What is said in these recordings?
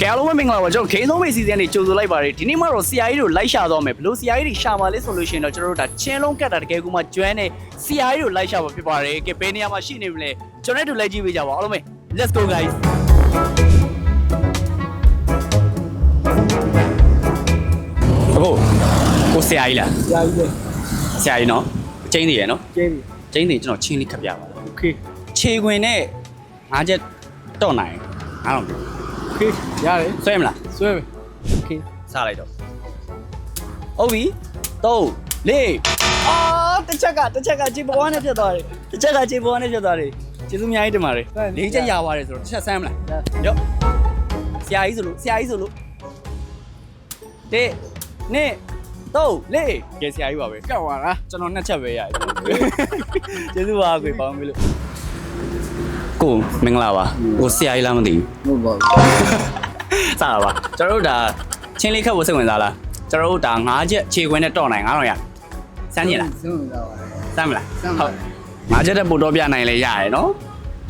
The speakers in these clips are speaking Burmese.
ကဲအားလုံးပဲမင်္ဂလာပါကျွန်တော်ခေန်းဆုံးမိတ်စီစဉ်နေကြိုဆိုလိုက်ပါတယ်ဒီနေ့မှတော့ CI တို့လိုက်ရှာတော့မယ်ဘလို့ CI တွေရှာမှာလဲဆိုလို့ရှိရင်တော့ကျွန်တော်တို့ဒါချင်းလုံးကတ်တာတကယ်ကူမှကျွမ်းနေ CI တို့လိုက်ရှာမှာဖြစ်ပါတယ်ကဲဘယ်နေရာမှာရှိနေမလဲကျွန်တော်တို့လိုက်ကြည့်ပေးကြပါဦးအားလုံးပဲ let's go guys အခုကို CI လား ကြာပြီလေ CI နော်ကျင်းနေရနော် ကျင်းပြီ ကျင်းနေကျွန်တော်ချင်းလေးခပ်ပြပါလား โอเค ခြေခွင်နဲ့ငါးချက်တော့နိုင်အားလုံး โอเคရတယ် ဆွဲမလား ဆွဲပြီโอเค စလိုက်တော့ဟုတ်ပြီသုံးလေးအာတစ်ချက်ကတစ်ချက်ကခြေပေါ်ကနေဖြစ်သွားတယ်တစ်ချက်ကခြေပေါ်ကနေဖြစ်သွားတယ်ကျေးဇူးအများကြီးတင်ပါတယ်လေးချက်ရပါတယ်ဆိုတော့တစ်ချက်ဆမ်းမလားရော့ဆရာကြီးဆိုလို့ဆရာကြီးဆိုလို့တဲ့နဲ့သုံးလေးကဲဆရာကြီးပါပဲ ကောက်သွားလား ကျွန်တော်နှစ်ချက်ပဲရတယ်ကျေးဇူးပါကိုပေါင်းပြီလို့ ကိုမင်္ဂလာပါကိုဆရာကြီးလားမသိဘူး ဟုတ်ပါဘူး စတာပါကျွန်တော်တို့ဒါချင်းလေးခက်ဖို့စိတ်ဝင်စားလားကျွန်တော်တို့ဒါ၅ချက်ခြေခွင်းနဲ့တော့နိုင်9000ရစမ်းကြည့်လား စမ်းတော့ပါ စမ်းမလား စမ်းပါ ၅ချက်တဲ့ပို့တော့ပြနိုင်လဲရတယ်နော်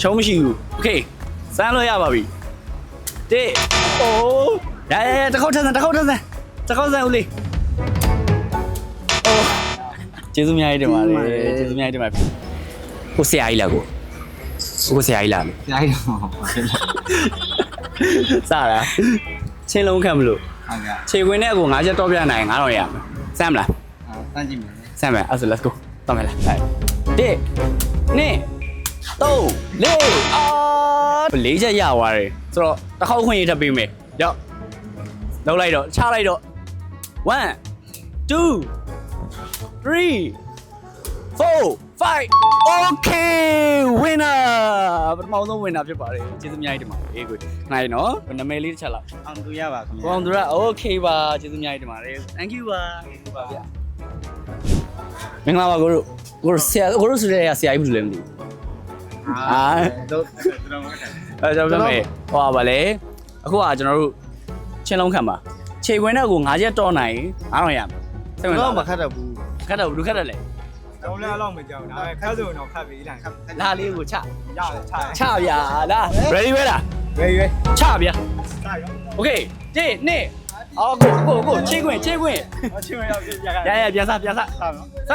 ချုံးမရှိဘူးโอเคစမ်းလို့ရပါပြီတေးအိုးရရရတစ်ခေါက်ထပ်စမ်းတစ်ခေါက်ထပ်စမ်းတစ်ခေါက်စမ်းဦးလေးအိုးကျေးဇူးအများကြီးတင်ပါတယ်ကျေးဇူးအများကြီးတင်ပါတယ်ကိုဆရာကြီးလားကို ကိုဆရာကြီးလားကြာရအောင်ဟုတ်ကဲ့စတာချင်းလုံးခတ်မလို့ခြေခွင်နဲ့အကို၅ချက်တော့ပြနိုင်9000ရမယ်စမ်းမလားစမ်းကြည့်မယ်စမ်းမယ်အဲ့ဆို let's go တော့မယ်လားဟဲ့တစ်နှစ်သုံးလေးအာလေးချက်ရသွားတယ်ဆိုတော့တစ်ခေါက်ခွင့်ရထပ်ပေးမယ်ရောက်လောက်လိုက်တော့ချလိုက်တော့1 2 3 4 5 okay winner ပထမဆုံး winner ဖြစ်ပါတယ်ကျေးဇူးအများကြီးတင်ပါတယ်အေးကိုနိုင်နော်နာမည်လေးတစ်ချက်လောက်အောင်သူရပါခင်ဘောင်သူရ okay ပါကျေးဇူးအများကြီးတင်ပါတယ် thank you ပါပါဗျမင်္ဂလာပါကိုတို့ကိုတို့ဆရာကိုတို့ဆိုတဲ့ဆရာကြီးဘူးလည်းမသိဘူးအာတော့တော့မဟုတ်တယ်အဲကျွန်တော်ပြောမယ်ဟောပါလေအခုကကျွန်တော်တို့ချင်းလုံးခံပါခြေခွင်းနဲ့ကို၅ချက်တော့နိုင်အားတော့ရမယ်စိတ်ဝင်တော့စားမပါခတ်တော့ဘူးခတ်တော့ဘူးခတ်တယ်လေ တော့လည်းအလောက်မကြောက်ဒါပေမဲ့ခက်စုံတော့ခတ်ပြီးလိုက်လာလေးကိုချရတယ်ချရချဗျာလာ ready ပဲလားဝေးဝေးချဗျာချရော okay တစ်နှစ်အော်ကိုကိုကိုခြေခွင်းခြေခွင်းအချင်းမရောက်ပြရရရပြန်စားပြန်စားစားနော်စ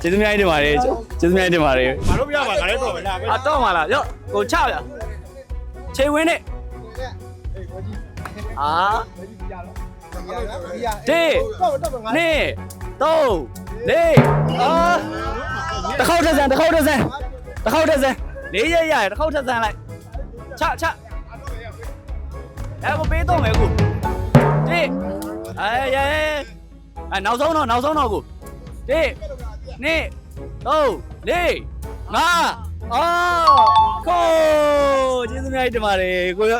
ကျေးဇူးများကြီးတင်ပါတယ်ကျေးဇူးများကြီးတင်ပါတယ်မတို့ပြပါငါလည်းတော့မလားပဲအတော့မလားရော့ကိုချဗျာခြေဝင်းနဲ့အာ တေးနှစ်သုံးလေးအာတစ်ခေါက်ထက်စမ်းတစ်ခေါက်ထက်စမ်းတစ်ခေါက်ထက်စမ်းလေးရရတစ်ခေါက်ထက်စမ်းလိုက်ချချအဲ့ကိုပေးတော့မယ်ကိုတေး အေးရဲအဲနောက်ဆုံးတော့နောက်ဆုံးတော့ကိုတေးနှစ်သုံးလေးငါအာကိုကျေးဇူးများကြီးတင်ပါတယ်ကိုရ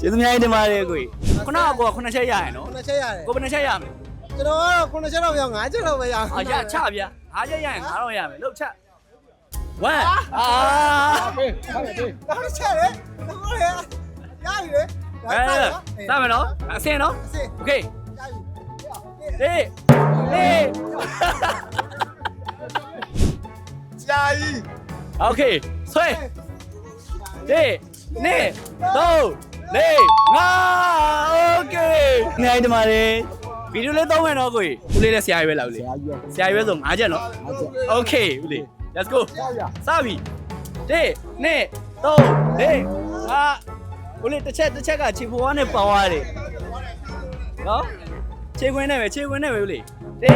ကျေးဇူးများကြီးတင်ပါတယ်ကိုခုနကကိုကခုနှစ်ချက်ရရနော် ခုနချက်ရတယ် ကိုဘယ်နှစ်ချက်ရမလဲ ကျွန်တော်ကတော့ခုနချက်တော့မရငါးချက်တော့ပဲရ အာရချဗျာအားချက်ရရင်ငါတော့ရမယ်လှုပ်ချက်1အာ ဟုတ်တယ်တော့ချက်လေတော့လေရပြီလေ အဲစမယ်နော်အစင်နော် အစစ် โอเค ရပြီ ဒီဒီ ကြာကြီး โอเคဆွဲဒီနေသုံးလေးငါโอเคနိုင်တယ်မာလေဗီဒီယိုလေးသုံးမယ်နော်ကိုကြီးဦးလေးလည်းဆရာကြီးပဲလားဦးလေး ကြာကြီး ဆရာကြီးပဲဆို၅ချက်နော် အားချက် โอเคဦးလေး let's go ကြာရ စပြီဒီနေသုံးလေးငါဦးလေးတစ်ချက်တစ်ချက်ကခြေဖွားနဲ့ပေါသွားတယ်နော်ခြေခွင်းနဲ့ပဲခြေခွင်းနဲ့ပဲဦးလေးဒီ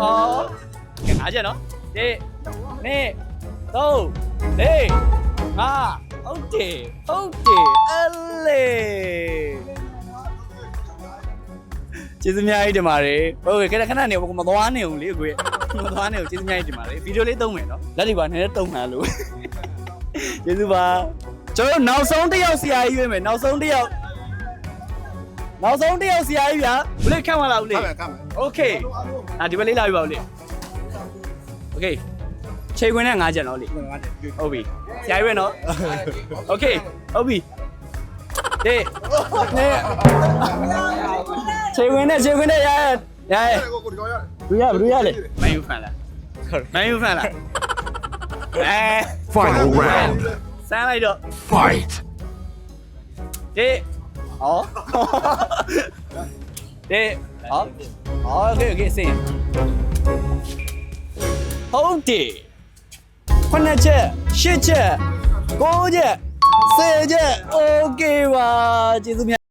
အော်ကဲငါချက်နော်ဒီနေ သုံးလေးငါဟုတ်တယ်ဟုတ်တယ်အလေးကျေးဇူးများကြီးတင်ပါတယ်ဟုတ်ကဲ့ခဏခဏနေမသွားနေဘူးလေအကိုမသွားနေဘူးကျေးဇူးများကြီးတင်ပါတယ်ဗီဒီယိုလေးသုံးမယ်နော်လက်တွေပါနည်းနည်းတုံမှန်လို့ကျေးဇူးပါကျွန်တော်နောက်ဆုံးတစ်ယောက်ဆရာကြီးရွေးမယ်နောက်ဆုံးတစ်ယောက်နောက်ဆုံးတစ်ယောက်ဆရာကြီးဗျာဦးလေးခန့်မလားဦးလေး ခမ်းမယ်ခမ်းမယ် โอเคအာဒီဘက်လေးလာပြီပါဦးလေးโอเค ချိန်ခွင်းနဲ့ငါးချက်နော်ဦးလေးဟုတ်ပြီဆရာကြီးပဲနော်โอเคဟုတ်ပြီတေးနေချိန်ခွင်းနဲ့ချိန်ခွင်းနဲ့ရရရရ ကိုဒီကောင်ရ ဘူးရဘူးရလေမန်ယူဖန်လားမန်ယူဖန်လားအဲ Final round. စမ်းလိုက်တော့ fight ဒီဟောဒီဟောโอเคโอเคစင်ဟုတ်တယ် 9ချက်10ချက်9ချက်10ချက် okay ပါကျေးဇူးများ